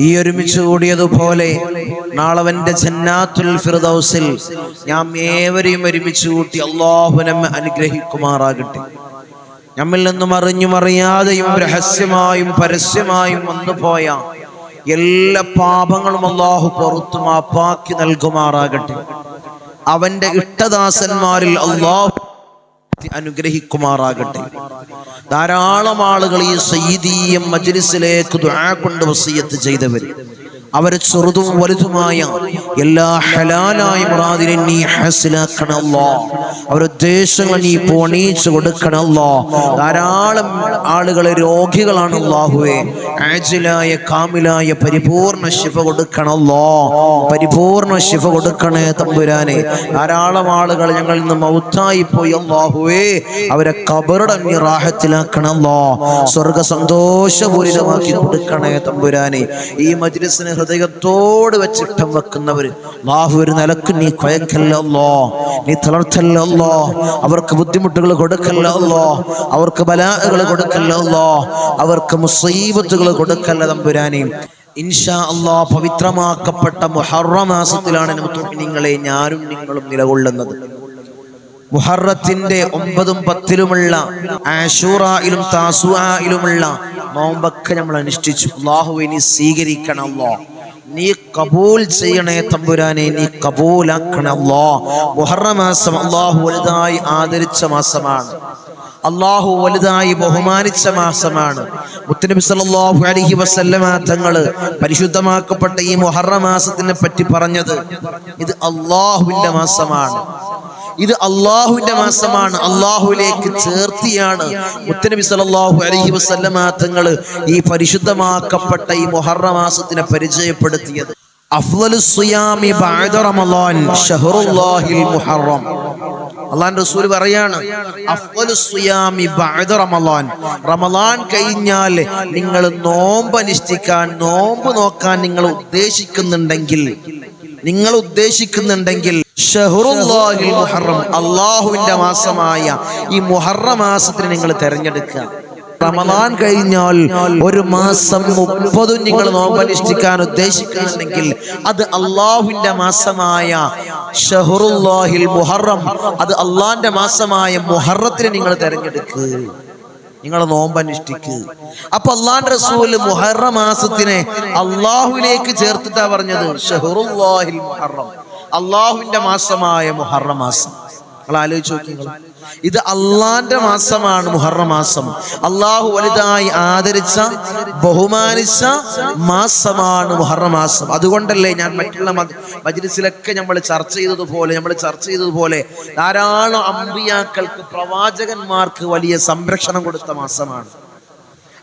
ഈ ഒരുമിച്ച് കൂടിയതുപോലെ നാളവന്റെ ജന്നാത്തുൽ ഫിർദൗസിൽ ഞാൻ ഏവരെയും ഒരുമിച്ച് കൂട്ടി അള്ളാഹു നമ്മെ അനുഗ്രഹിക്കുമാറാകട്ടെ. നമ്മിൽ നിന്നും അറിഞ്ഞും അറിയാതെയും രഹസ്യമായും പരസ്യമായും വന്നുപോയ എല്ലാ പാപങ്ങളും അള്ളാഹു പുറത്തു മാപ്പാക്കി നൽകുമാറാകട്ടെ. അവന്റെ ഇഷ്ടദാസന്മാരിൽ അള്ളാഹു അനുഗ്രഹിക്കുമാറാകട്ടെ. ധാരാളം ആളുകൾ ഈ സയ്യിദീയം മജ്ലിസിലേക്ക് ദുആ കൊണ്ട് വസീയത്ത് ചെയ്തവർ അവരെ ചെറുതും വലുതുമായ എല്ലാ ഹലാലായ മുറാദിനെ നീ ഹസിലാക്കണല്ലോ അവരുദ്ദേശങ്ങൾ നീ പോണീച്ചു കൊടുക്കണല്ലോ ധാരാളം ആളുകളെ രോഗികളാണ് അല്ലാഹുവേ. ആജിലായ കാമിലായ പരിപൂർണ ശിഫ കൊടുക്കണല്ലോ പരിപൂർണ ശിഫ കൊടുക്കണേ തമ്പുരാനെ. ധാരാളം ആളുകൾ ഞങ്ങൾ ഇന്ന് മൗത്തായി പോയി അല്ലാഹുവേ. അവരെ കബറുടെ നീ റാഹത്തിലാക്കണല്ലോ സ്വർഗ സന്തോഷപൂരിതമാക്കി കൊടുക്കണേ തമ്പുരാനെ. ഈ മജ്ലിസിന് ഹൃദയത്തോട് വെച്ചിട്ടം വെക്കുന്നവര് അല്ലാഹു ഒരു നിലയ്ക്ക് നീ കൊയക്കല്ലോ നീ തളർത്തല്ലോ അവർക്ക് ബുദ്ധിമുട്ടുകൾ കൊടുക്കല്ലോ അവർക്ക് ബലാഹകൾ കൊടുക്കല്ലോ അവർക്ക് മുസീബത്തുകൾ കൊടുക്കല്ല തമ്പുരാനെ. ഇൻഷാ അള്ളാ പവിത്രമാക്കപ്പെട്ട മുഹറ മാസത്തിലാണ് നിങ്ങളെ ഞാനും നിങ്ങളും നിലകൊള്ളുന്നത്. മുഹറത്തിന്റെ ഒമ്പതും പത്തിലുമുള്ള ആഷൂറയിലും താസുആയിലുമുള്ള നോമ്പൊക്കെ നമ്മൾ അനുഷ്ഠിച്ചു. അള്ളാഹുവെ നീ സ്വീകരിക്കണമല്ലോ നീ കബൂൽ ചെയ്യണേ തമ്പുരാനെ നീ കബൂലാക്കണമല്ലോ മുഹറ മാസം അള്ളാഹു വലുതായി ആദരിച്ച മാസമാണ്. അള്ളാഹു വലുതായി ബഹുമാനിച്ച മാസമാണ്. മുത്തനബി സല്ലല്ലാഹു അലൈഹി വസല്ലമ പരിശുദ്ധമാക്കപ്പെട്ട ഈ മുഹറ മാസത്തിനെ പറ്റി പറഞ്ഞത് ഇത് അള്ളാഹുവിന്റെ മാസമാണ്. ഇത് അള്ളാഹുവിന്റെ മാസമാണ്. അള്ളാഹുലേക്ക് ചേർത്തിയാണ്. മുത്തനബി സല്ലല്ലാഹു അലൈഹി വസല്ലമ തങ്ങൾ ഈ പരിശുദ്ധമാക്കപ്പെട്ട ഈ മൊഹറ മാസത്തിനെ പരിചയപ്പെടുത്തിയത്. അള്ളാന്റെ റസൂൽ റമളാൻ കഴിഞ്ഞാൽ നിങ്ങൾ നോമ്പ് അനുഷ്ഠിക്കാൻ നോമ്പ് നോക്കാൻ നിങ്ങൾ ഉദ്ദേശിക്കുന്നുണ്ടെങ്കിൽ നിങ്ങൾ ഉദ്ദേശിക്കുന്നുണ്ടെങ്കിൽ മുഹറം അള്ളാഹുവിന്റെ മാസമായ ഈ മുഹറ മാസത്തിന് നിങ്ങൾ തിരഞ്ഞെടുക്കുക. റമദാൻ കഴിഞ്ഞാൽ ഒരു മാസം മുപ്പതും നിങ്ങൾ നോമ്പനുഷ്ഠിക്കാൻ ഉദ്ദേശിക്കുന്നുണ്ടെങ്കിൽ അത് അള്ളാഹുവിന്റെ മാസമായ ഷഹറുല്ലാഹിൽ മുഹറം അത് അള്ളാഹിന്റെ മാസമായ മുഹറത്തിന് നിങ്ങൾ തെരഞ്ഞെടുക്കുക നിങ്ങൾ അനുഷ്ഠിക്ക് അപ്പൊ അള്ളാന്റെ റസൂൽ മുഹറ മാസത്തിനെ അള്ളാഹുലേക്ക് ചേർത്തിട്ടാ പറഞ്ഞത് മുഹറം. അള്ളാഹുവിന്റെ മാസമായ മുഹറ മാസം. നിങ്ങൾ ആലോചിച്ച് നോക്കി ഇത് അള്ളാന്റെ മാസമാണ് മുഹറ മാസം. അള്ളാഹു വലുതായി ആദരിച്ച ബഹുമാനിച്ച മാസമാണ് മുഹറ മാസം. അതുകൊണ്ടല്ലേ ഞാൻ മറ്റുള്ള മജ്ലിസിലൊക്കെ നമ്മൾ ചർച്ച ചെയ്തതുപോലെ നമ്മൾ ചർച്ച ചെയ്തതുപോലെ ധാരാളം അമ്പിയാക്കൾക്ക് പ്രവാചകന്മാർക്ക് വലിയ സംരക്ഷണം കൊടുത്ത മാസമാണ്.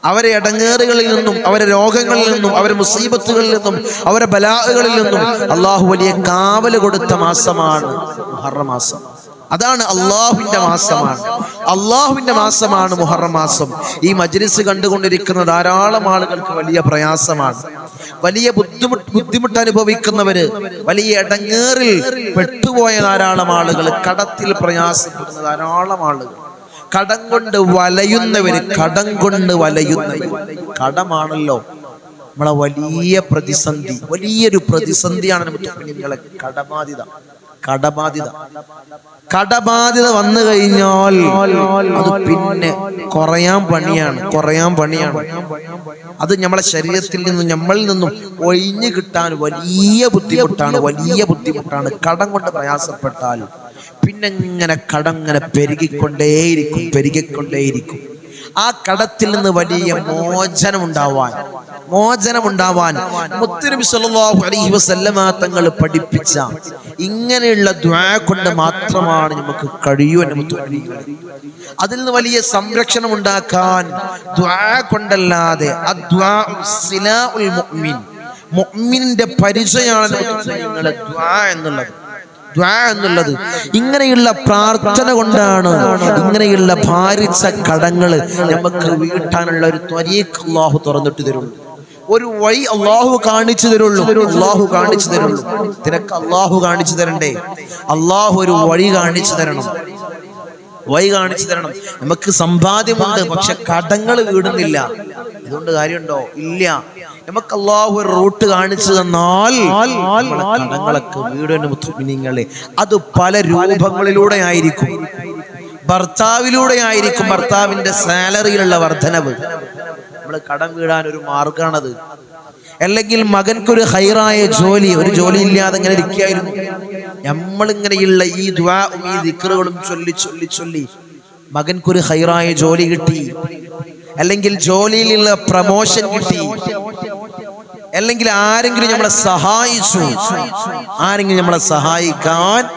അവരെ ഇടങ്ങേറുകളിൽ നിന്നും അവരെ രോഗങ്ങളിൽ നിന്നും അവരെ മുസീബത്തുകളിൽ നിന്നും അവരെ ബലാഹുകളിൽ നിന്നും അള്ളാഹു വലിയ കാവൽ കൊടുത്ത മാസമാണ് മുഹറ മാസം. അതാണ് അള്ളാഹുവിന്റെ മാസമാണ്. അള്ളാഹുവിന്റെ മാസമാണ് മുഹറം മാസം. ഈ മജ്ലിസ് കണ്ടുകൊണ്ടിരിക്കുന്ന ധാരാളം ആളുകൾക്ക് വലിയ പ്രയാസമാണ്. വലിയ ബുദ്ധിമുട്ട് ബുദ്ധിമുട്ട് അനുഭവിക്കുന്നവര് വലിയ ഇടങ്ങേറിൽ പെട്ടുപോയ ധാരാളം ആളുകൾ കടത്തിൽ പ്രയാസപ്പെടുന്ന ധാരാളം ആളുകൾ. കടം കൊണ്ട് വലയുന്നവര് കടം കൊണ്ട് വലയുന്നവര്. കടമാണല്ലോ നമ്മളെ വലിയ പ്രതിസന്ധി. വലിയൊരു പ്രതിസന്ധിയാണ് നിങ്ങളെ കടബാധിത കടബാധിത കടബാധിത വന്നു കഴിഞ്ഞാൽ അത് പിന്നെ കുറയാൻ പണിയാണ് കുറയാൻ പണിയാണ്. അത് നമ്മളെ ശരീരത്തിൽ നിന്നും നമ്മളിൽ നിന്നും ഒഴിഞ്ഞു കിട്ടാൻ വലിയ ബുദ്ധിമുട്ടാണ് വലിയ ബുദ്ധിമുട്ടാണ്. കടം കൊണ്ട് പ്രയാസപ്പെട്ടാൽ പിന്നെ ഇങ്ങനെ കടം ഇങ്ങനെ പെരുകിക്കൊണ്ടേയിരിക്കും പെരുകിക്കൊണ്ടേയിരിക്കും. ആ കടത്തിൽ നിന്ന് വലിയ മോചനം ഉണ്ടാവാൻ മോചനം ഉണ്ടാവാൻ മുത്തനബി സല്ലല്ലാഹു അലൈഹി വസല്ലമ തങ്ങൾ പഠിപ്പിച്ച ഇങ്ങനെയുള്ള ദ്വാ കൊണ്ട് മാത്രമാണ് നമുക്ക് കഴിയൂ എന്ന് അതിൽ നിന്ന് വലിയ സംരക്ഷണം ഉണ്ടാക്കാൻ ദ്വാ കൊണ്ടല്ലാതെ മുഅ്മിനിന്റെ പരിചയമാണ് നിങ്ങളെ ദ്വാ എന്നുള്ളത്. എന്നുള്ളത് ഇങ്ങനെയുള്ള പ്രാർത്ഥന കൊണ്ടാണ് ഇങ്ങനെയുള്ള ഭാരിച്ച കടങ്ങൾ നമുക്ക് വീട്ടാനുള്ള ഒരു ത്വരീഖ് അള്ളാഹു തുറന്നിട്ട് തരുള്ളൂ. ഒരു വഴി അള്ളാഹു കാണിച്ചു തരുള്ളൂ. അള്ളാഹു കാണിച്ചു തരുള്ളൂ. നിനക്ക് അള്ളാഹു കാണിച്ചു തരണ്ടേ? അള്ളാഹു ഒരു വഴി കാണിച്ചു തരണം. വഴി കാണിച്ചു തരണം. നമുക്ക് സമ്പാദ്യമുണ്ട് പക്ഷെ കടങ്ങൾ വീടുന്നില്ല. അതുകൊണ്ട് കാര്യമുണ്ടോ? ഇല്ല. നമുക്ക് അള്ളാഹു ഒരു റൂട്ട് കാണിച്ചു തന്നാൽ വീടിനെ കടങ്ങളൊക്കെ വീടിന് മുത്തുമിനിങ്ങളെ അത് പല രൂപങ്ങളിലൂടെ ആയിരിക്കും. ഭർത്താവിലൂടെ ആയിരിക്കും ഭർത്താവിന്റെ സാലറിയിലുള്ള വർധനവ്. നമ്മൾ കടം വീടാൻ ഒരു മാർഗമാണത് അല്ലെങ്കിൽ മകൻക്കൊരു ഹൈറായ ജോലി ഒരു ജോലി ഇല്ലാതെ ഇങ്ങനെ ഇരിക്കുകയായിരുന്നു. നമ്മളിങ്ങനെയുള്ള ഈ ദ്വാ ഈ ദിക്കറുകളും ചൊല്ലി ചൊല്ലി ചൊല്ലി മകൻക്കൊരു ഹൈറായ ജോലി കിട്ടി. അല്ലെങ്കിൽ ജോലിയിലുള്ള പ്രമോഷൻ കിട്ടി. അല്ലെങ്കിൽ ആരെങ്കിലും നമ്മളെ സഹായിച്ചു. ആരെങ്കിലും നമ്മളെ സഹായിക്കാൻ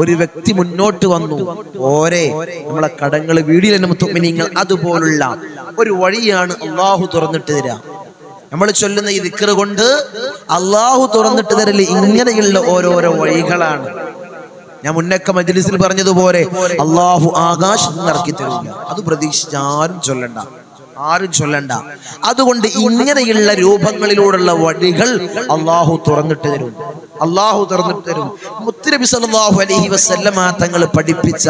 ഒരു വ്യക്തി മുന്നോട്ട് വന്നു. ഓരെ നമ്മളെ കടങ്ങൾ വീടിയിൽ തുമ്മിനിങ്ങൾ അതുപോലുള്ള ഒരു വഴിയാണ് അള്ളാഹു തുറന്നിട്ട് തരാ. നമ്മൾ ചൊല്ലുന്ന ഈ ദിക്കറ് കൊണ്ട് അള്ളാഹു തുറന്നിട്ട് തരൽ ഇങ്ങനെയുള്ള ഓരോരോ വഴികളാണ്. ഞാൻ മുന്നൊക്കെ മജ്ലിസിൽ പറഞ്ഞതുപോലെ അള്ളാഹു ആകാശം ഇറക്കി തരില്ല. അത് പ്രതീക്ഷിച്ച് ആരും ചൊല്ലണ്ട. ആരും ചൊല്ലണ്ട. അതുകൊണ്ട് ഇങ്ങനെയുള്ള രൂപങ്ങളിലൂടെയുള്ള വഴികൾ അള്ളാഹു തുറന്നിട്ട് തരും. അള്ളാഹു തുറന്നിട്ട് തരും. മുത്തുനബി സല്ലല്ലാഹു അലഹി വസല്ലമ തങ്ങൾ പഠിപ്പിച്ച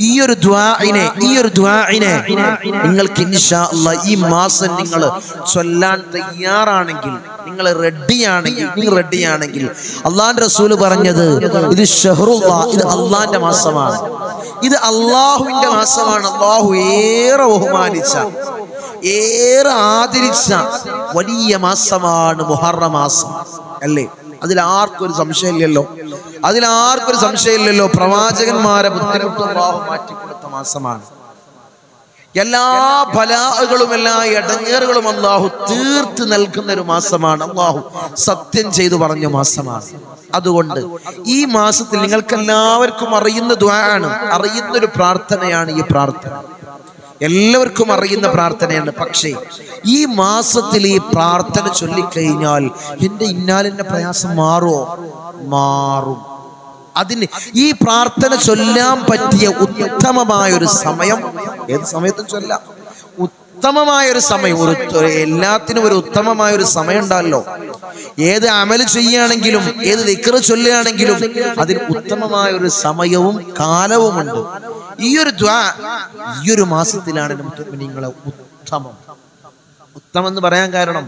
ഈ ഒരു ദ്വാഇനെ ഈ ഒരു ദ്വാഇനെ നിങ്ങൾക്ക് ഇൻഷാ അല്ലാഹ് ഈ മാസം നിങ്ങൾ ചൊല്ലാൻ തയ്യാറാണെങ്കിൽ നിങ്ങൾ റെഡിയാണെങ്കിൽ നിങ്ങൾ റെഡിയാണെങ്കിൽ അള്ളാഹിന്റെ റസൂൽ പറഞ്ഞത് ഇത് ഷഹറുല്ലാ ഇത് അള്ളാന്റെ മാസമാണ്. ഇത് അള്ളാഹുവിന്റെ മാസമാണ്. അള്ളാഹു ഏറെ ബഹുമാനിച്ച ഏറെ ആദരിച്ച വലിയ മാസമാണ് മുഹറ മാസം. അല്ലേ? ഒരു സംശയമില്ലല്ലോ. ഒരു സംശയമില്ലല്ലോ. പ്രവാചകന്മാരെ ബുദ്ധിമുട്ട് അള്ളാഹു മാറ്റിക്കൊടുത്ത മാസമാണ്. എല്ലാ ഫലാഹുകളും എല്ലാ ഇടങ്ങേറുകളും അള്ളാഹു തീർത്ത് നൽകുന്ന ഒരു മാസമാണ്. അള്ളാഹു സത്യം ചെയ്തു പറഞ്ഞ മാസമാണ്. അതുകൊണ്ട് ഈ മാസത്തിൽ നിങ്ങൾക്ക് എല്ലാവർക്കും അറിയുന്ന ദ്വാണ് അറിയുന്ന ഒരു പ്രാർത്ഥനയാണ് ഈ പ്രാർത്ഥന. എല്ലാവർക്കും അറിയുന്ന പ്രാർത്ഥനയാണ്. പക്ഷേ ഈ മാസത്തിൽ ഈ പ്രാർത്ഥന ചൊല്ലിക്കഴിഞ്ഞാൽ എന്റെ ഇന്നാലിന്റെ പ്രയാസം മാറുമോ? മാറും. അതിന് ഈ പ്രാർത്ഥന ചൊല്ലാൻ പറ്റിയ ഉത്തമമായ ഒരു സമയം ഏത് സമയത്തും ചൊല്ലാം. ഉത്തമമായ ഒരു സമയം. ഒരു എല്ലാത്തിനും ഒരു ഉത്തമമായ ഒരു സമയം ഉണ്ടല്ലോ. ഏത് അമൽ ചെയ്യുകയാണെങ്കിലും ഏത് ദിക്കറ് ചൊല്ലുകയാണെങ്കിലും അതിന് ഉത്തമമായ ഒരു സമയവും കാലവുമുണ്ട്. ഈ ഒരു ദ്വാ ഈ ഒരു മാസത്തിലാണ് നിങ്ങളെ ഉത്തമം. എന്ന് പറയാൻ കാരണം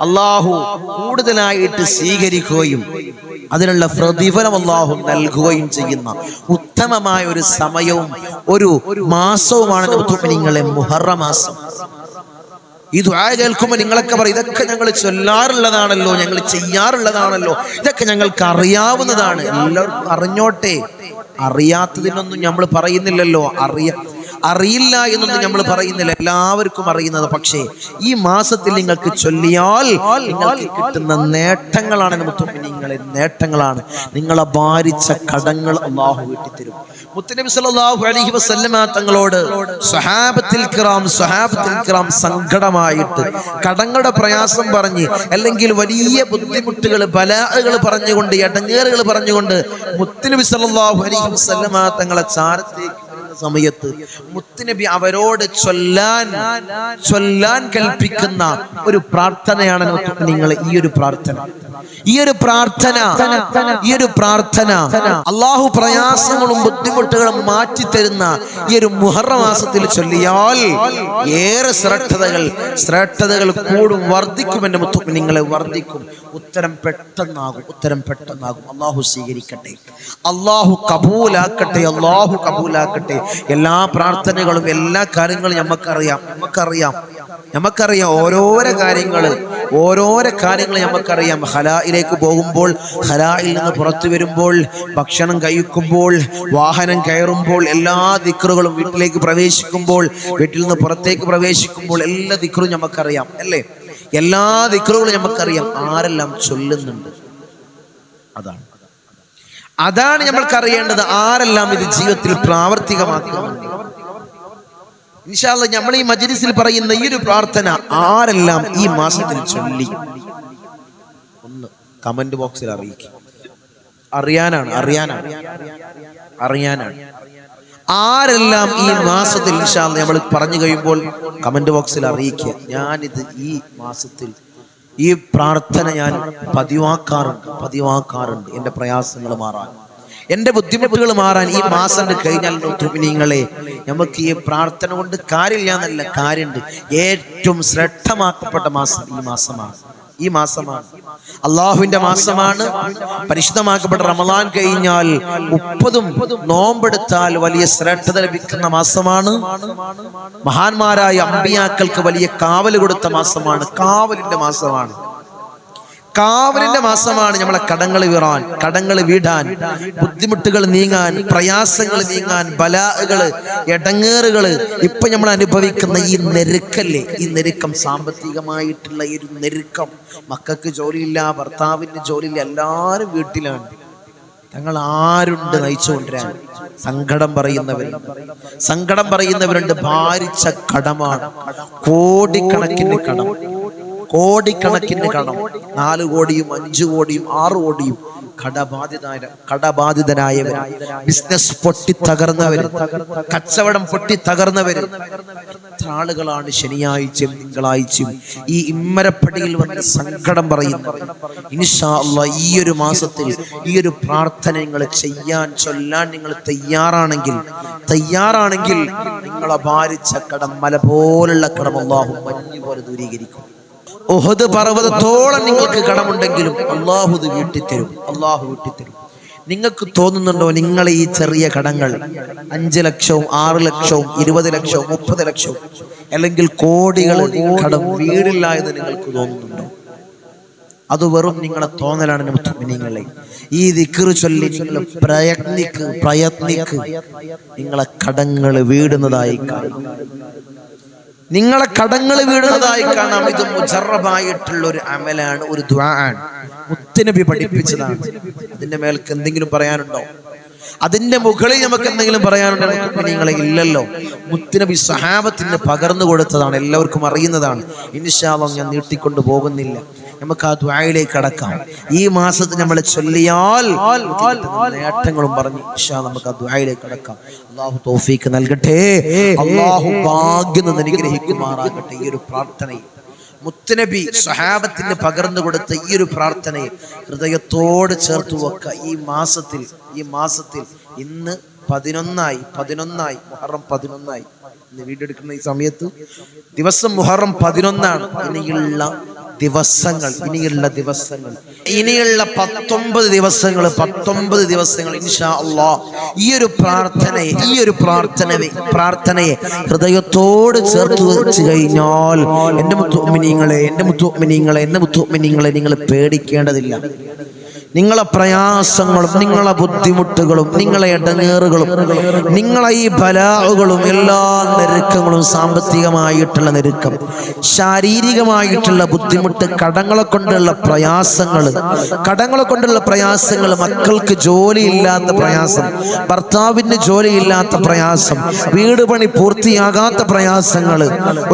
അള്ളാഹു കൂടുതലായിട്ട് സ്വീകരിക്കുകയും അതിനുള്ള പ്രതിഫലം അള്ളാഹു നൽകുകയും ചെയ്യുന്ന ഉത്തമമായ ഒരു സമയവും ഒരു മാസവുമാണ് നിങ്ങളെ മുഹറ മാസം. ഈ ദുആ കേൾക്കുമ്പോൾ നിങ്ങളൊക്കെ പറയും ഇതൊക്കെ ഞങ്ങൾ ചൊല്ലാറുള്ളതാണല്ലോ ഞങ്ങൾ ചെയ്യാറുള്ളതാണല്ലോ ഇതൊക്കെ ഞങ്ങൾക്ക് അറിയാവുന്നതാണ്. എല്ലാവർക്കും അറിഞ്ഞോട്ടെ. അറിയാത്തതിനൊന്നും നമ്മൾ പറയുന്നില്ലല്ലോ. അറിയ അറിയില്ല എന്നൊന്നും നമ്മൾ പറയുന്നില്ല. എല്ലാവർക്കും അറിയുന്നത് പക്ഷേ ഈ മാസത്തിൽ നിങ്ങൾക്ക് ചൊല്ലിയാൽ നിങ്ങൾക്ക് കിട്ടുന്ന നേട്ടങ്ങളാണ് മുത്തുമ്പി നിങ്ങളെ നേട്ടങ്ങളാണ്. നിങ്ങളെ ഭാരിച്ച കടങ്ങൾ അള്ളാഹു വീട്ടിത്തരും. മുത്തനബി സല്ലല്ലാഹു അലൈഹി വസല്ലമ തങ്ങളോട് സ്വഹാബത്തിൽ കിറാം സ്വഹാബത്തിൽ കിറാം സങ്കടമായിട്ട് കടങ്ങളുടെ പ്രയാസം പറഞ്ഞ് അല്ലെങ്കിൽ വലിയ ബുദ്ധിമുട്ടുകൾ ബലാഹകൾ പറഞ്ഞുകൊണ്ട് ഇടങ്ങേറുകൾ പറഞ്ഞുകൊണ്ട് മുത്തനബി സല്ലല്ലാഹു അലൈഹി വസല്ലമ തങ്ങളെ ചാരത്തേക്ക് സമയത്ത് മുത്തുനബി അവരോട് ചൊല്ലാൻ ചൊല്ലാൻ കൽപ്പിക്കുന്ന ഒരു പ്രാർത്ഥനയാണ് നിങ്ങൾ ഈ ഒരു പ്രാർത്ഥന. ഈ ഒരു പ്രാർത്ഥന ഈ ഒരു പ്രാർത്ഥന അള്ളാഹു പ്രയാസങ്ങളും ബുദ്ധിമുട്ടുകളും മാറ്റി തരുന്ന ഈ ഒരു മുഹറ മാസത്തിൽ ചൊല്ലിയാൽ ഏറെ ശ്രേഷ്ഠതകൾ ശ്രേഷ്ഠതകൾ കൂടും വർദ്ധിക്കും എന്റെ മുത്തു നിങ്ങളെ വർദ്ധിക്കും. ഉത്തരം പെട്ടെന്നാകും ഉത്തരം പെട്ടെന്നാകും. അള്ളാഹു സ്വീകരിക്കട്ടെ. അള്ളാഹു കബൂലാക്കട്ടെ അള്ളാഹു കബൂലാക്കട്ടെ. എല്ലാ പ്രാർത്ഥനകളും എല്ലാ കാര്യങ്ങളും നമുക്കറിയാം നമുക്കറിയാം നമുക്കറിയാം ഓരോരോ കാര്യങ്ങൾ ഓരോരോ കാര്യങ്ങൾ നമുക്കറിയാം. ഹലായിലേക്ക് പോകുമ്പോൾ ഹലായിൽ നിന്ന് പുറത്തു വരുമ്പോൾ ഭക്ഷണം കഴിക്കുമ്പോൾ വാഹനം കയറുമ്പോൾ എല്ലാ ദിക്കറുകളും വീട്ടിലേക്ക് പ്രവേശിക്കുമ്പോൾ വീട്ടിൽ നിന്ന് പുറത്തേക്ക് പ്രവേശിക്കുമ്പോൾ എല്ലാ ദിക്കറും നമുക്കറിയാം അല്ലേ? എല്ലാ ദിക്കറുകളും നമുക്കറിയാം. ആരെല്ലാം ചൊല്ലുന്നുണ്ട്? അതാണ്. അതാണ് നമ്മൾക്ക് അറിയേണ്ടത് ആരെല്ലാം ഇത് ജീവിതത്തിൽ പ്രാവർത്തികമാക്കുന്നുണ്ട്? ഇൻഷാല്ല നമ്മൾ ഈ മജ്ലിസിൽ പറയുന്ന ഈ ഒരു പ്രാർത്ഥന ആരെല്ലാം ഈ മാസത്തിൽ ചൊല്ലി? ഒന്ന് കമന്റ് ബോക്സിൽ അറിയിക്കും. അറിയാനാണ് അറിയാനാണ് അറിയാനാണ്. ആരെല്ലാം ഈ മാസത്തിൽ ഇൻഷാല്ല നമ്മൾ പറഞ്ഞു കഴിയുമ്പോൾ കമന്റ് ബോക്സിൽ അറിയിക്കുക ഞാനിത് ഈ മാസത്തിൽ ഈ പ്രാർത്ഥന ഞാൻ പതിവാക്കാറുണ്ട് പതിവാക്കാറുണ്ട്. എന്റെ പ്രയാസങ്ങൾ മാറാൻ. എന്റെ ബുദ്ധിമുട്ടുകൾ മാറാൻ ഈ മാസം കഴിഞ്ഞാൽ നിങ്ങളെ നമുക്ക് ഈ പ്രാർത്ഥന കൊണ്ട് കാര്യമില്ല എന്നല്ല കാര്യമുണ്ട്. ഏറ്റവും ശ്രദ്ധമാക്കപ്പെട്ട മാസം ഈ മാസമാണ്. ഈ മാസമാണ്. അള്ളാഹുവിന്റെ മാസമാണ്. പരിശുദ്ധമാക്കപ്പെട്ട റമദാൻ കഴിഞ്ഞാൽ മുപ്പതും നോമ്പെടുത്താൽ വലിയ ശ്രദ്ധ ലഭിക്കുന്ന മാസമാണ്. മഹാന്മാരായ അമ്പിയാക്കൾക്ക് വലിയ കാവൽ കൊടുത്ത മാസമാണ്. കാവലിന്റെ മാസമാണ്. കാവലിന്റെ മാസമാണ് നമ്മളെ കടങ്ങൾ വീറാൻ കടങ്ങൾ വീടാൻ ബുദ്ധിമുട്ടുകൾ നീങ്ങാൻ പ്രയാസങ്ങൾ നീങ്ങാൻ ബലാകൾ എടങ്ങേറുകൾ ഇപ്പൊ നമ്മൾ അനുഭവിക്കുന്ന ഈ നെരുക്കല്ലേ ഈ നെരുക്കം സാമ്പത്തികമായിട്ടുള്ള ഈ ഒരു നെരുക്കം മക്കൾക്ക് ജോലിയില്ല ഭർത്താവിന് ജോലിയില്ല എല്ലാവരും വീട്ടിലാണ്. തങ്ങൾ ആരുണ്ട് നയിച്ചുകൊണ്ടിരാൻ? സങ്കടം പറയുന്നവരുണ്ട് സങ്കടം പറയുന്നവരുണ്ട് ഭാരിച്ച കടമാണ്. കോടിക്കണക്കിന് കടം. കോടിക്കണക്കിന് കടം നാല് കോടിയും അഞ്ചു കോടിയും ആറു കോടിയും കടബാധിത കടബാധിതനായവർ ബിസിനസ് പൊട്ടി തകർന്നവർ കച്ചവടം പൊട്ടി തകർന്നവർ എത്ര ആളുകളാണ് ശനിയാഴ്ചയും തിങ്കളാഴ്ചയും ഈ ഇമ്മരപ്പടിയിൽ വന്ന് സങ്കടം പറയുന്നു ഇൻഷാ അല്ലാ ഈ ഒരു മാസത്തിൽ ഈ ഒരു പ്രാർത്ഥന നിങ്ങൾ ചെയ്യാൻ ചൊല്ലാൻ നിങ്ങൾ തയ്യാറാണെങ്കിൽ തയ്യാറാണെങ്കിൽ നിങ്ങളെ ഭാരിച്ച കടം മല പോലുള്ള കടം അള്ളാഹു മഞ്ഞുപോലെ ദൂരീകരിക്കും. ഉഹദ് പർവതത്തോളം നിങ്ങൾക്ക് കടമുണ്ടെങ്കിലും അള്ളാഹു വീട്ടിത്തരും അള്ളാഹു വീട്ടിത്തരും. നിങ്ങൾക്ക് തോന്നുന്നുണ്ടോ നിങ്ങൾ ഈ ചെറിയ കടങ്ങൾ? അഞ്ച് ലക്ഷവും ആറ് ലക്ഷവും ഇരുപത് ലക്ഷവും മുപ്പത് ലക്ഷവും. അല്ലെങ്കിൽ കോടികൾ കടം വീടില്ല എന്ന് നിങ്ങൾക്ക് തോന്നുന്നുണ്ടോ? അത് വെറും നിങ്ങളെ തോന്നലാണ് നിങ്ങളെ ഈ ദിക്കറ് ചൊല്ലി നിങ്ങൾ പ്രയത്നിക്ക് പ്രയത്നിക്ക്. നിങ്ങളെ കടങ്ങൾ വീടുന്നതായി കാണും. നിങ്ങളെ കടങ്ങൾ വീഴുന്നതായി കാണാം. ഇത് മുജറബായിട്ടുള്ള ഒരു അമലാണ് ഒരു ദ്വാണ് മുത്തനബി പഠിപ്പിച്ചതാണ്. അതിന്റെ മേൽക്ക് എന്തെങ്കിലും പറയാനുണ്ടോ? അതിന്റെ മുകളിൽ നമുക്ക് എന്തെങ്കിലും പറയാനുണ്ടോ? നിങ്ങളെ ഇല്ലല്ലോ. മുത്തനബി സഹാബത്തിന് പകർന്നു കൊടുത്തതാണ്. എല്ലാവർക്കും അറിയുന്നതാണ്. ഇൻഷാല്ലോ ഞാൻ നീട്ടിക്കൊണ്ടു പോകുന്നില്ല. നമുക്ക് ആ ദ്വായയിലേക്ക് കടക്കാം. ഈ മാസത്തിൽ നമ്മൾ ചൊല്ലിയാൽ നേട്ടങ്ങളും പറഞ്ഞ് ഇഷാ നമുക്ക് ആ ദ്വായയിലേക്ക് കടക്കാം. അള്ളാഹു തോഫീക്ക് നൽകട്ടെ. അള്ളാഹു ഭാഗ്യം നിന്ന് അനുഗ്രഹിക്കുമാറാകട്ടെ. ഈ ഒരു പ്രാർത്ഥനയിൽ മുത്തനബി സ്വഹാബത്തിന് പകർന്നു കൊടുത്ത ഈ ഒരു പ്രാർത്ഥനയെ ഹൃദയത്തോട് ചേർത്ത് വെക്ക. ഈ മാസത്തിൽ ഈ മാസത്തിൽ ഇന്ന് പതിനൊന്നായി പതിനൊന്നായി മുഹറം പതിനൊന്നായി. ഇന്ന് വീഡിയോ എടുക്കുന്ന ഈ സമയത്ത് ദിവസം മുഹറം പതിനൊന്നാണ്. ഇനിയുള്ള ദിവസങ്ങൾ ഇനിയുള്ള ദിവസങ്ങൾ. ഇനിയുള്ള പത്തൊമ്പത് ദിവസങ്ങൾ പത്തൊമ്പത് ദിവസങ്ങൾ ഇൻഷാ അള്ളാ ഈ ഒരു പ്രാർത്ഥനയെ ഈ ഒരു പ്രാർത്ഥന പ്രാർത്ഥനയെ ഹൃദയത്തോട് ചേർത്ത് വെച്ച് കഴിഞ്ഞാൽ എന്റെ മുത്തുമിനിങ്ങളെ എന്റെ മുത്തുമിനിങ്ങളെ എന്റെ മുത്തുമിനിങ്ങളെ നിങ്ങൾ പേടിക്കേണ്ടതില്ല. നിങ്ങളെ പ്രയാസങ്ങളും നിങ്ങളെ ബുദ്ധിമുട്ടുകളും നിങ്ങളെ ഇടങ്ങേറുകളും നിങ്ങളെ ഈ ബലാഹുകളും എല്ലാ നെരുക്കങ്ങളും സാമ്പത്തികമായിട്ടുള്ള നെരുക്കം ശാരീരികമായിട്ടുള്ള ബുദ്ധിമുട്ട് കടങ്ങളെ കൊണ്ടുള്ള പ്രയാസങ്ങൾ കടങ്ങളെ കൊണ്ടുള്ള പ്രയാസങ്ങൾ മക്കൾക്ക് ജോലിയില്ലാത്ത പ്രയാസം ഭർത്താവിന് ജോലിയില്ലാത്ത പ്രയാസം വീട് പണി പൂർത്തിയാകാത്ത പ്രയാസങ്ങൾ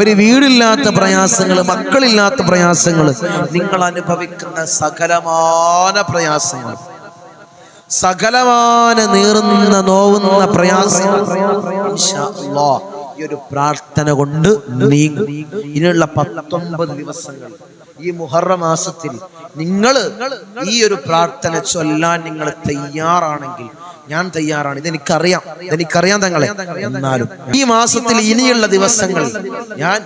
ഒരു വീടില്ലാത്ത പ്രയാസങ്ങൾ മക്കളില്ലാത്ത പ്രയാസങ്ങൾ നിങ്ങൾ അനുഭവിക്കുന്ന സകലമായ പ്രയാസം പ്രയാസങ്ങൾ. സകലമാന നീറുന്ന നോവുന്ന പ്രയാസങ്ങൾ. ഈ ഒരു പ്രാർത്ഥന കൊണ്ട് നീങ്ങും. ഇനിയുള്ള പത്തൊമ്പത് ദിവസങ്ങൾ ഈ മുഹറ മാസത്തിൽ നിങ്ങൾ ഈ ഒരു പ്രാർത്ഥന ചൊല്ലാൻ നിങ്ങൾ തയ്യാറാണെങ്കിൽ ഞാൻ തയ്യാറാണ്. ഇതെനിക്കറിയാം. ഇതെനിക്കറിയാം തങ്ങളെ. എന്നാലും ഈ മാസത്തിൽ ഇനിയുള്ള ദിവസങ്ങൾ ഞാൻ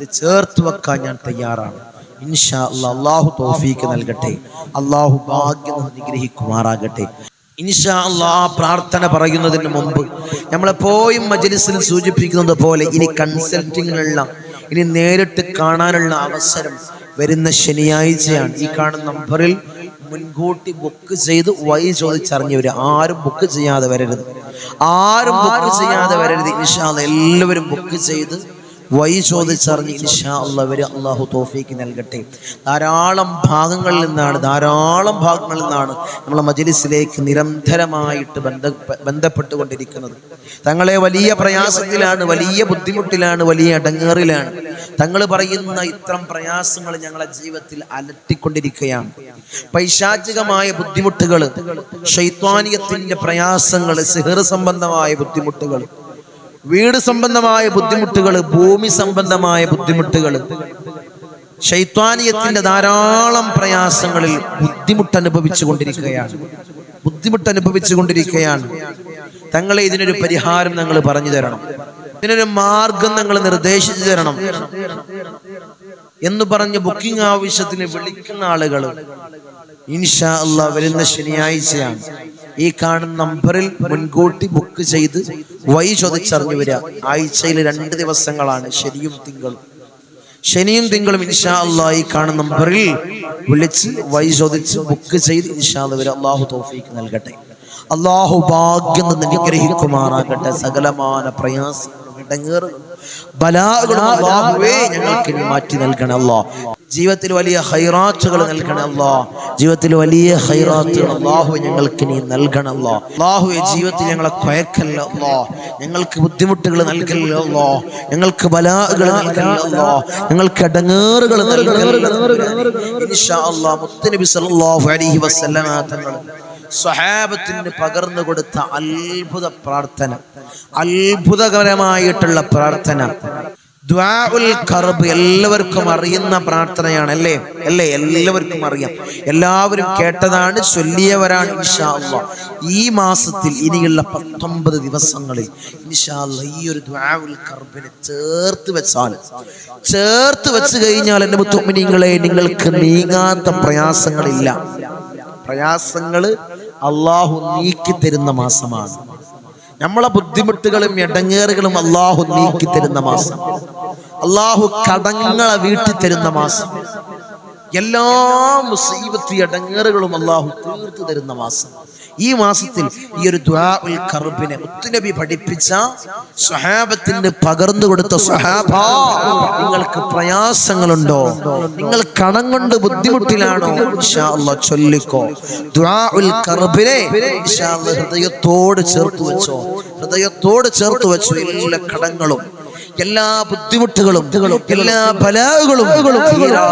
ഇത് ചേർത്ത് വെക്കാൻ ഞാൻ തയ്യാറാണ്. ഇൻഷാ അള്ളാഹു തോഫീക്ക് നൽകട്ടെ. അള്ളാഹു ഭാഗ്യം അനുഗ്രഹിക്കുമാറാകട്ടെ. ഇൻഷാ പ്രാർത്ഥന പറയുന്നതിന് മുമ്പ് നമ്മളെപ്പോഴും മജലിസിൽ സൂചിപ്പിക്കുന്നത് പോലെ ഇനി കൺസൾട്ടിങ്ങിനുള്ള ഇനി നേരിട്ട് കാണാനുള്ള അവസരം വരുന്ന ശനിയാഴ്ചയാണ്. ഈ കാണുന്ന നമ്പറിൽ മുൻകൂട്ടി ബുക്ക് ചെയ്ത് വഴി ചോദിച്ചറിഞ്ഞവര് ആരും ബുക്ക് ചെയ്യാതെ വരരുത്. ആരും ബുക്ക് ചെയ്യാതെ വരരുത്. ഇൻഷാ എല്ലാവരും ബുക്ക് ചെയ്ത് വഴി ചോദിച്ചറിഞ്ഞ് ഇൻഷാ അള്ളാഹ് വരെ അള്ളാഹു തോഫീക്ക് നൽകട്ടെ. ധാരാളം ഭാഗങ്ങളിൽ നിന്നാണ് ധാരാളം ഭാഗങ്ങളിൽ നിന്നാണ് നമ്മളെ മജലിസിലേക്ക് നിരന്തരമായിട്ട് ബന്ധ ബന്ധപ്പെട്ടുകൊണ്ടിരിക്കുന്നത്. തങ്ങളെ വലിയ പ്രയാസത്തിലാണ് വലിയ ബുദ്ധിമുട്ടിലാണ് വലിയ അടങ്ങേറിലാണ്. തങ്ങൾ പറയുന്ന ഇത്തരം പ്രയാസങ്ങൾ ഞങ്ങളെ ജീവിതത്തിൽ അലട്ടിക്കൊണ്ടിരിക്കുകയാണ്. പൈശാചികമായ ബുദ്ധിമുട്ടുകൾ ശൈത്വാനിയത്തിന്റെ പ്രയാസങ്ങൾ സിഹർ സംബന്ധമായ ബുദ്ധിമുട്ടുകൾ വീട് സംബന്ധമായ ബുദ്ധിമുട്ടുകൾ ഭൂമി സംബന്ധമായ ബുദ്ധിമുട്ടുകൾ ശൈത്വാനിയത്തിന്റെ ധാരാളം പ്രയാസങ്ങളിൽ ബുദ്ധിമുട്ട് അനുഭവിച്ചു കൊണ്ടിരിക്കുകയാണ്. ബുദ്ധിമുട്ട് അനുഭവിച്ചു കൊണ്ടിരിക്കുകയാണ് തങ്ങളെ ഇതിനൊരു പരിഹാരം ഞങ്ങൾ പറഞ്ഞു തരണം. ഇതിനൊരു മാർഗം ഞങ്ങൾ നിർദ്ദേശിച്ചു തരണം എന്ന് പറഞ്ഞ് ബുക്കിംഗ് ആവശ്യത്തിന് വിളിക്കുന്ന ആളുകൾ ഇൻഷാ അല്ലാ വരുന്ന ശനിയാഴ്ചയാണ്. ഈ കാണുന്ന നമ്പറിൽ മുൻകൂട്ടി ബുക്ക് ചെയ്ത് വഴി ചോദിച്ചറിഞ്ഞു വരിക. ആഴ്ചയിൽ രണ്ട് ദിവസങ്ങളാണ് ശനിയും തിങ്കളും. ശനിയും തിങ്കളും ഇൻഷാ അള്ളാ ഈ കാണുന്ന നമ്പറിൽ വിളിച്ച് വഴി ചോദിച്ച് ബുക്ക് ചെയ്ത് ഇൻഷാ വരിക അള്ളാഹു തോഫീക്ക് നൽകട്ടെ. അള്ളാഹു ഭാഗ്യം നിന്ന് അനുഗ്രഹിക്കുമാറാകട്ടെ. സകലമാന ഇടങ്ങേറുകളും ബലാകളും അള്ളാഹുവേ ഞങ്ങൾക്ക് മാറ്റി നൽകണം അല്ലാ ജീവിതത്തിൽ വലിയ ഹൈറാത്തുകൾ നൽകണം അല്ലാ ജീവിതത്തിൽ വലിയ ഹൈറാത്തുകൾ അള്ളാഹു ഞങ്ങൾക്ക് നീ നൽകണം അല്ലാ അള്ളാഹുവെ ജീവിതത്തിൽ ഞങ്ങളെ കൊയക്കല്ലോ ഞങ്ങൾക്ക് ബുദ്ധിമുട്ടുകൾ നൽകല്ലോ ഞങ്ങൾക്ക് ബലാകൾ നൽകല്ലോ ഞങ്ങൾക്ക് ഇടങ്ങേറുകൾ നൽകല്ല മുത്തുനബി സല്ലല്ലാഹു അലൈഹി വസല്ലമ തങ്ങൾ സ്വഹാബത്തിന് പകർന്നു കൊടുത്ത അത്ഭുത പ്രാർത്ഥന അത്ഭുതകരമായിട്ടുള്ള പ്രാർത്ഥന. ദ്വാഉൽ കർബ് എല്ലാവർക്കും അറിയുന്ന പ്രാർത്ഥനയാണ് അല്ലേ? അല്ലേ? എല്ലാവർക്കും അറിയാം. എല്ലാവരും കേട്ടതാണ് ചൊല്ലിയവരാണ് ഇൻഷാ അല്ലാ ഈ മാസത്തിൽ ഇനിയുള്ള പത്തൊമ്പത് ദിവസങ്ങളിൽ ഇൻഷാ അല്ലാ ഈ ഒരു ദ്വാഉൽ കർബിനെ ചേർത്ത് വെച്ചാൽ ചേർത്ത് വെച്ച് കഴിഞ്ഞാൽ എന്റെ മുത്തുമിനിങ്ങളെ നിങ്ങൾക്ക് നീങ്ങാത്ത പ്രയാസങ്ങളില്ല. പ്രയാസങ്ങൾ അള്ളാഹു നീക്കി തരുന്ന മാസമാണ്. നമ്മളെ ബുദ്ധിമുട്ടുകളും ഇടങ്ങേറുകളും അള്ളാഹു നീക്കി തരുന്ന മാസം. അള്ളാഹു കടങ്ങളെ വീട്ടി തരുന്ന മാസം. എല്ലാ മുസീബത്തി ഇടങ്ങേറുകളും അള്ളാഹു തീർത്തു തരുന്ന മാസം. ഈ മാസത്തിൽ ഈ ഒരു ദ്വാഉൽ കർബിനെ മുത്തുനബി പഠിപ്പിച്ച സ്വഹാബത്തിന് പകർന്നു കൊടുത്ത സ്വഹാബ നിങ്ങൾക്ക് പ്രയാസങ്ങളുണ്ടോ? നിങ്ങൾ കണം കൊണ്ട് ബുദ്ധിമുട്ടിലാണോ? ചൊല്ലിക്കോ. കർബിനെ ഇൻഷാ അല്ലാഹ് ഹൃദയത്തോട് ചേർത്ത് വെച്ചോ. ഹൃദയത്തോട് ചേർത്ത് വെച്ചോ എല്ലാ കടങ്ങളും എല്ലാ ബുദ്ധിമുട്ടുകളും എല്ലാ ബലാകളും എല്ലാ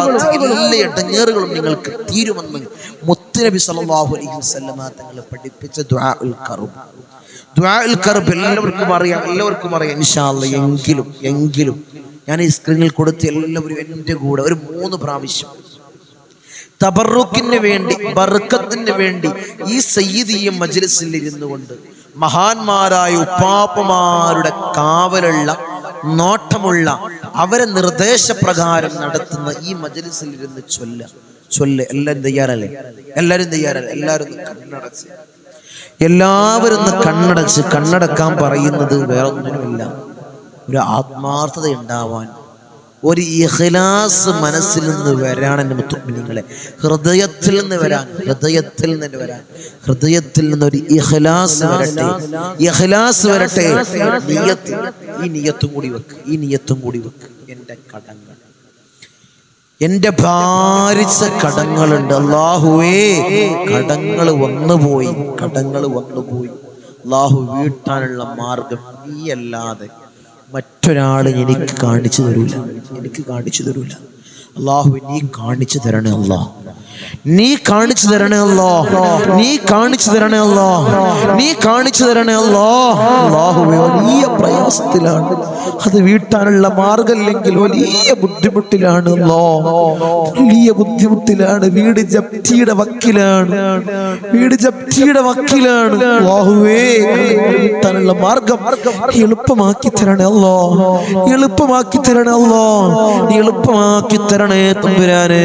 ഇടങ്ങേറുകളും നിങ്ങൾക്ക് തീരുമെന്ന് മുത്തുനബി സല്ലല്ലാഹു അലൈഹി വസല്ലമ തങ്ങൾ പഠിപ്പിച്ച ദുആഉൽ കർബ്. എല്ലാവർക്കും അറിയാം എല്ലാവർക്കും അറിയാം. ഇൻഷാ അല്ലാഹ് എങ്കിലും എങ്കിലും ഞാൻ ഈ സ്ക്രീനിൽ കൊടുത്ത് എല്ലാവരും എന്റെ കൂടെ ഒരു മൂന്ന് പ്രാവശ്യം. തബറുക്കിന് വേണ്ടി ബർക്കത്തിന് വേണ്ടി ഈ സയ്യിദിയ മജ്ലിസിൽ ഇരുന്നു കൊണ്ട് മഹാന്മാരായ ഉപ്പാപ്പമാരുടെ കാവലുള്ള നോട്ടമുള്ള അവരെ നിർദ്ദേശപ്രകാരം നടത്തുന്ന ഈ മജലിസിൽ ഇരുന്ന് ചൊല്ല. ചൊല്ല. എല്ലാരും തയ്യാറല്ലേ? എല്ലാരും തയ്യാറല്ലേ? എല്ലാവരും കണ്ണടച്ച്. എല്ലാവരും കണ്ണടച്ച് കണ്ണടക്കാൻ പറയുന്നത് വേറൊന്നുമില്ല. ഒരു ആത്മാർത്ഥത ഉണ്ടാവാൻ ഒരു ഇഖ്ലാസ് മനസ്സിൽ നിന്ന് വരാൻ എന്റെ മുത്തുമിനിങ്ങളെ ഹൃദയത്തിൽ നിന്ന് വരാൻ ഹൃദയത്തിൽ നിന്ന് വരാൻ. ഹൃദയത്തിൽ നിന്ന് ഒരു ഇഖ്ലാസ് വരട്ടെ. ഇഖ്ലാസ് വരട്ടെ. നിയത്ത്. ഈ നിയത്തും കൂടി വെക്ക് ഈ നിയത്തും കൂടി വെക്ക്. എന്റെ കടങ്ങൾ. എന്റെ ഭാരിച്ച കടങ്ങളുണ്ട്. അള്ളാഹുവേ കടങ്ങൾ വന്നുപോയി കടങ്ങൾ വന്നുപോയി. അള്ളാഹു വീട്ടാനുള്ള മാർഗം നീ അല്ലാതെ മറ്റൊരാൾ എനിക്ക് കാണിച്ചു തരൂല. എനിക്ക് കാണിച്ചു തരൂല. അള്ളാഹു നീ കാണിച്ചു തരണേ അല്ലാ നീ കാണിച്ചു തരണേ നീ കാണിച്ചു തരണേ നീ കാണിച്ചു തരണേ വലിയ പ്രയാസത്തിലാണ്. അത് വീട്ടാനുള്ള മാർഗമില്ലെങ്കിൽ വലിയ ബുദ്ധിമുട്ടിലാണ് അല്ലോ. വലിയ ബുദ്ധിമുട്ടിലാണ്. വീട് ജപ്തിയുടെ വക്കിലാണ്. വീട് ജപ്തിയുടെ വക്കിലാണ്. വീട്ടാനുള്ള മാർഗം എളുപ്പമാക്കി തരണേ എളുപ്പമാക്കി തരണേ എളുപ്പമാക്കി തരണേ തമ്പുരാനെ.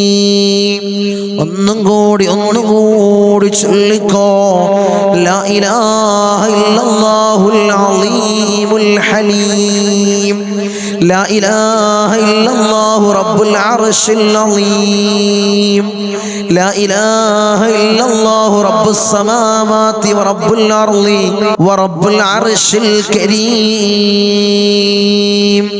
ഒന്നും കൂടി ഒന്നും കൂടി ചൊല്ലിക്കോ ലാ ഇലാഹ ഇല്ലല്ലാഹുൽ അലീമുൽ ഹലീം لا إله إلا الله رب العرش العظيم لا إله إلا الله رب السماوات ورب الأرض ورب العرش الكريم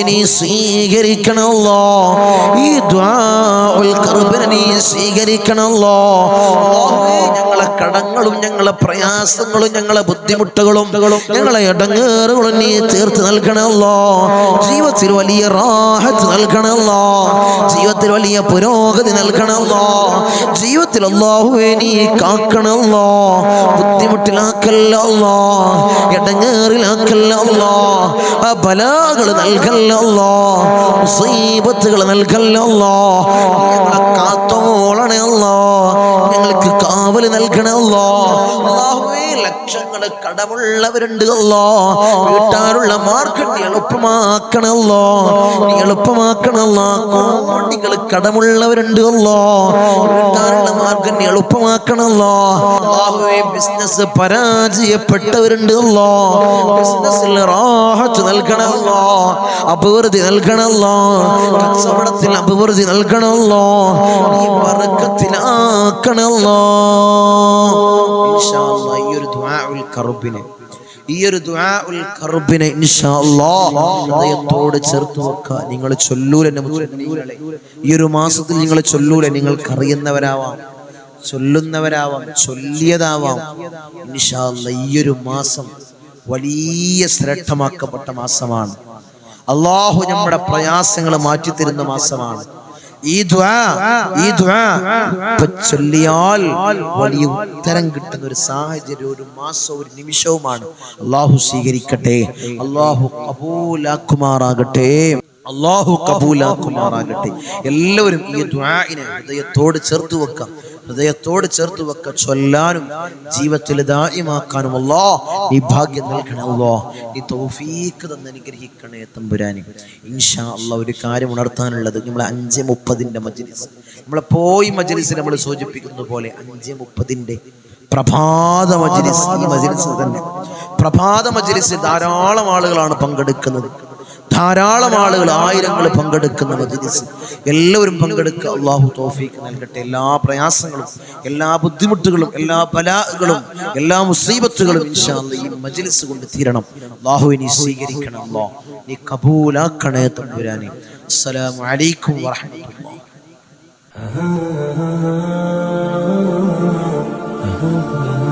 നീ സ്വീകരിക്കണല്ലോ ഈ ദ്വാഉൽ കർബിനെ നീ സ്വീകരിക്കണല്ലോ ഞങ്ങളെ കടങ്ങളും ഞങ്ങളെ പ്രയാസങ്ങളും ഞങ്ങളെ ബുദ്ധിമുട്ടുകളും ഞങ്ങളെ ഇടങ്ങേറുകളും നീ തീർത്ത് നൽകണല്ലോ ജീവിതത്തിൽ വലിയ റാഹത്ത് നൽകണല്ലോ ജീവിതത്തിൽ വലിയ പുരോഗതി നൽകണല്ലോ ജീവിതത്തിൽ അല്ലാഹുവേ നീ കാക്കണല്ലോ ബുദ്ധിമുട്ടിലാക്കല്ലോ ഇടങ്ങേറിലാക്കല്ലോ ആ ബലാകൾ നൽകല്ലോ മുസീബത്തുകൾ നൽകല്ലോ കാത്തോളണല്ലോ ഞങ്ങൾക്ക് കാവൽ നൽകണല്ലോ അല്ലാഹുവേ ലക്ഷങ്ങൾ കടമുള്ളവരുണ്ട് അല്ലോ വീട്ടാനുള്ള മാർഗം നീ എളുപ്പമാക്കണല്ലോ എളുപ്പമാക്കണല്ലോ നിങ്ങൾ കടമുള്ളവരുണ്ട് അല്ലോ വീട്ടാനുള്ള മാർഗം നീ എളുപ്പമാക്കണല്ലോ ബിസിനസ് പരാജയപ്പെട്ടവരുണ്ട് അല്ലോ ബിസിനസ്സിൽ റാഹത്ത് നൽകണല്ലോ അഭിവൃദ്ധി നൽകണല്ലോ കച്ചവടത്തിൽ അഭിവൃദ്ധി നൽകണല്ലോ അല്ലാ ഈ ഒരു ദുആഉൽ കർബിനെ ഈ ഒരു ഹൃദയത്തോട് ചേർത്ത് വെക്കുക. നിങ്ങൾ ചൊല്ലൂലെ ഈ ഒരു മാസത്തിൽ നിങ്ങൾ ചൊല്ലൂലെ. നിങ്ങൾക്ക് അറിയുന്നവരാവാം ചൊല്ലുന്നവരാവാം. ചൊല്ലിയതാവാം. ഈ ഒരു മാസം വലിയ ശ്രേഷ്ഠമാക്കപ്പെട്ട മാസമാണ്. അള്ളാഹു നമ്മുടെ പ്രയാസങ്ങൾ മാറ്റിത്തരുന്ന മാസമാണ്. ഈ ദ്വാ ഈ ദ്വാ ചൊല്ലിയാൽ വലിയ ഉത്തരം കിട്ടുന്ന ഒരു സാഹചര്യം ഒരു മാസം ഒരു നിമിഷവുമാണ്. അള്ളാഹു സ്വീകരിക്കട്ടെ. അള്ളാഹു കബൂലാക്കുമാറാകട്ടെ. അള്ളാഹു കബൂലാക്കുമാറാകട്ടെ. എല്ലാവരും ഈ ദ്വാഇനെ ഹൃദയത്തോട് ചേർത്ത് വെക്കാം. ഹൃദയത്തോട് ചേർത്ത് വെക്ക ചൊല്ലാനും ജീവിതത്തിൽ ദായിമാക്കാനും നീ ഭാഗ്യം നൽകണമല്ലോ നീ തോഫീക്ക് തന്ന് അനുഗ്രഹിക്കണേ തമ്പുരാനി. ഇൻഷാ അല്ല ഒരു കാര്യം ഉണർത്താനുള്ളത് നമ്മളെ അഞ്ച് മുപ്പതിന്റെ മജ്ലിസ്. നമ്മളെ പോയി മജ്ലിസ് നമ്മൾ സൂചിപ്പിക്കുന്ന പോലെ അഞ്ച് മുപ്പതിന്റെ പ്രഭാത മജ്ലിസ് ഈ മജ്ലിസ് തന്നെ. പ്രഭാത മജ്ലിസ് ധാരാളം ആളുകളാണ് പങ്കെടുക്കുന്നത്. ധാരാളം ആളുകൾ ആയിരങ്ങൾ പങ്കെടുക്കുന്ന മജ്ലിസ്. എല്ലാവരും പങ്കെടുക്കുക അള്ളാഹു തോഫീക്ക് നൽകട്ടെ. എല്ലാ പ്രയാസങ്ങളും എല്ലാ ബുദ്ധിമുട്ടുകളും എല്ലാ ബലാകളും എല്ലാ മുസീബത്തുകളും ഇൻഷാ അല്ലാ ഈ മജ്ലിസ് കൊണ്ട് തീരണം. അള്ളാഹു നീ സ്വീകരിക്കണം അല്ലോ നീ കബൂലാക്കണേ തമ്പുരാനെ. അസ്സലാമു അലൈക്കും വറഹ്മത്തുള്ളാഹി. Ah